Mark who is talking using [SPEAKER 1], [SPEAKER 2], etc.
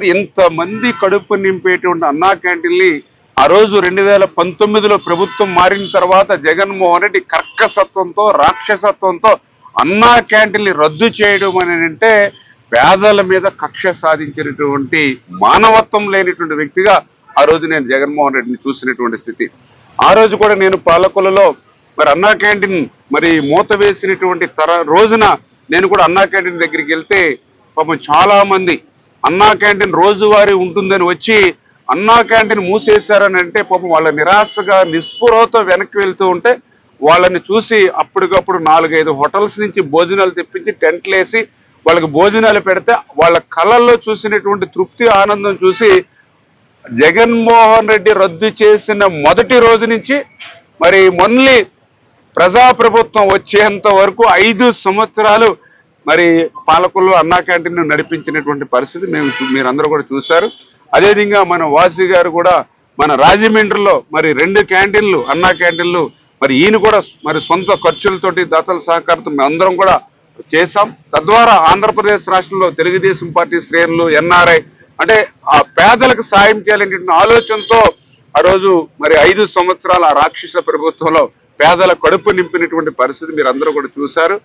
[SPEAKER 1] మరి ఇంతమంది కడుపు నింపేటువంటి అన్నా క్యాంటీన్ని ఆ రోజు రెండు వేల పంతొమ్మిదిలో ప్రభుత్వం మారిన తర్వాత జగన్మోహన్ రెడ్డి కర్కసత్వంతో రాక్షసత్వంతో అన్నా క్యాంటీన్ని రద్దు చేయడం అని అంటే పేదల మీద కక్ష సాధించినటువంటి మానవత్వం లేనిటువంటి వ్యక్తిగా ఆ రోజు నేను జగన్మోహన్ రెడ్డిని చూసినటువంటి స్థితి. ఆ రోజు కూడా నేను పాలకులలో మరి అన్నా క్యాంటీన్ మరి మూత వేసినటువంటి తర రోజున నేను కూడా అన్నా క్యాంటీన్ దగ్గరికి వెళ్తే పాపం చాలామంది అన్నా క్యాంటీన్ రోజువారీ ఉంటుందని వచ్చి అన్నా క్యాంటీన్ మూసేశారని అంటే పాపం వాళ్ళ నిరాశగా నిస్పృహతో వెనక్కి వెళ్తూ ఉంటే వాళ్ళని చూసి అప్పటికప్పుడు నాలుగైదు హోటల్స్ నుంచి భోజనాలు తెప్పించి టెంట్లు వేసి వాళ్ళకి భోజనాలు పెడితే వాళ్ళ కళల్లో చూసినటువంటి తృప్తి ఆనందం చూసి జగన్మోహన్ రెడ్డి రద్దు చేసిన మొదటి రోజు నుంచి మరి మొన్లీ ప్రజాప్రభుత్వం వచ్చేంత వరకు ఐదు సంవత్సరాలు మరి పాలకుల్లో అన్నా క్యాంటీన్ నడిపించినటువంటి పరిస్థితి మేము మీరందరూ కూడా చూశారు. అదేవిధంగా మన వాసి గారు కూడా మన రాజమండ్రిలో మరి రెండు క్యాంటీన్లు అన్నా క్యాంటీన్లు మరి ఈయన కూడా మరి సొంత ఖర్చులతోటి దాతల సహకారంతో మేము అందరం కూడా చేశాం. తద్వారా ఆంధ్రప్రదేశ్ రాష్ట్రంలో తెలుగుదేశం పార్టీ శ్రేణులు ఎన్ఆర్ఐ అంటే ఆ పేదలకు సాయం చేయాలనేటువంటి ఆలోచనతో ఆ రోజు మరి ఐదు సంవత్సరాల రాక్షస ప్రభుత్వంలో పేదల కడుపు నింపినటువంటి పరిస్థితి మీరు అందరూ కూడా చూశారు.